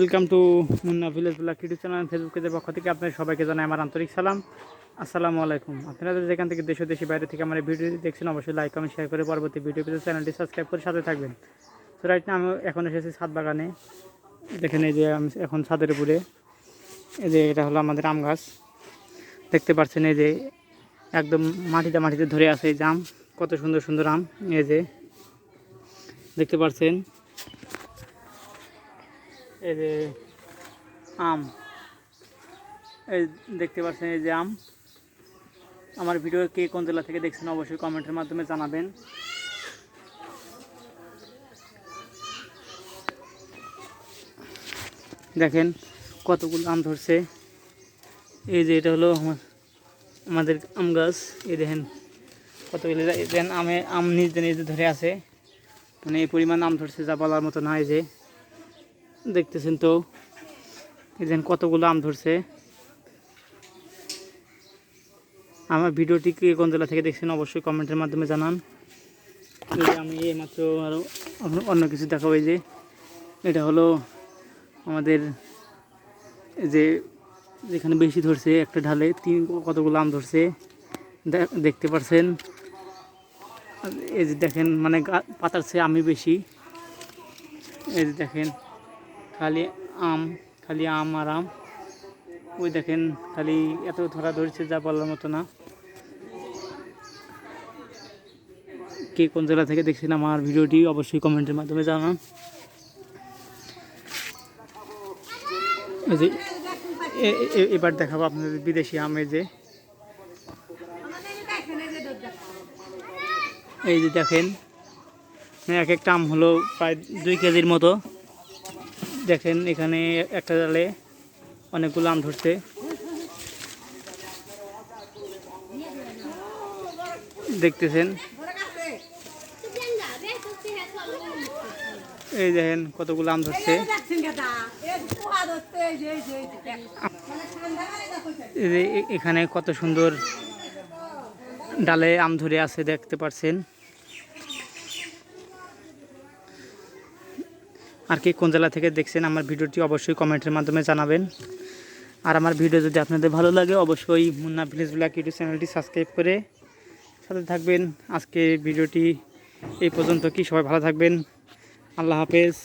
Welcome to Munna village blog YouTube channel Facebook পেজের পক্ষ থেকে আপনাদের সবাইকে জানাই আমার আন্তরিক সালাম। আসসালামু আলাইকুম। আপনারা যেখান থেকে দেশ দেশে বাইরে থেকে আমার ভিডিওটি দেখছেন, অবশ্যই লাইক কমেন্ট শেয়ার করে পরবর্তী ভিডিও পেতে চ্যানেলটি সাবস্ক্রাইব করে সাথে থাকবেন। তো রাইট না আমি এখন এসেছি ছাদ বাগানে। দেখেন এই যে আমি এখন ছাদের উপরে। এই যে এটা হলো আমাদের আম গাছ। দেখতে পাচ্ছেন এই যে একদম মাটিতে মাটিতে ধরে আছে এই আম। কত সুন্দর সুন্দর আম। এই যে দেখতে পাচ্ছেন এই যে আম। এই দেখতে পাচ্ছেন এই যে আম। আমার ভিডিও কে কোন জেলা থেকে দেখছেন অবশ্যই কমেন্টের মাধ্যমে জানাবেন। দেখেন কতগুলো আম ধরছে। এই যে এটা হলো আমার, আমাদের আম গাছ। এই দেখেন কতগুলো দেখেন আমে, আম নিজে নিজে ধরে আছে। মানে এই পরিমাণ আম ধরছে যা বলার মতো না নয় যে। দেখতেছেন তো। দেখেন কতগুলো আম ধরছে। আমার ভিডিওটি কোন জেলা থেকে দেখছেন অবশ্যই কমেন্টের মাধ্যমে জানান। আমি এইমাত্র আরও অন্য কিছু দেখাবো যে এটা হলো আমাদের যে যেখানে বেশি ধরছে একটা ঢালে তিন কতগুলো আম ধরছে। দেখতে পাচ্ছেন এই যে দেখেন মানে পাতার চেয়ে আমি বেশি। এই যে দেখেন খালি আম খালি আম আর আম। ওই দেখেন, খালি এত ধরা ধরছে যা বলার মতো না। কে কোন জেলা থেকে দেখছেন আমার ভিডিওটি অবশ্যই কমেন্টের মাধ্যমে জানান। যে এবার দেখাবো আপনাদের বিদেশি আম যে। এই যে দেখেন, এক একটা আম হলো প্রায় দুই কেজির মতো। দেখেন এখানে একটা ডালে অনেকগুলো আম ধরছে। দেখতেছেন? এই দেখেন কতগুলো আম ধরছে। এখানে কত সুন্দর ডালে আম ধরে আছে দেখতে পাচ্ছেন আর কি কোন জেলা থেকে দেখছেন আমার ভিডিওটি অবশ্যই কমেন্টের মাধ্যমে জানাবেন। আর আমার ভিডিও যদি আপনাদের ভালো লাগে, অবশ্যই মুন্না ভিলেজ ব্লগ ইউটিউব চ্যানেলটি সাবস্ক্রাইব করে সাথে থাকবেন। আজকে ভিডিওটি এই পর্যন্ত কি? সবাই ভালো থাকবেন। আল্লাহ হাফেজ।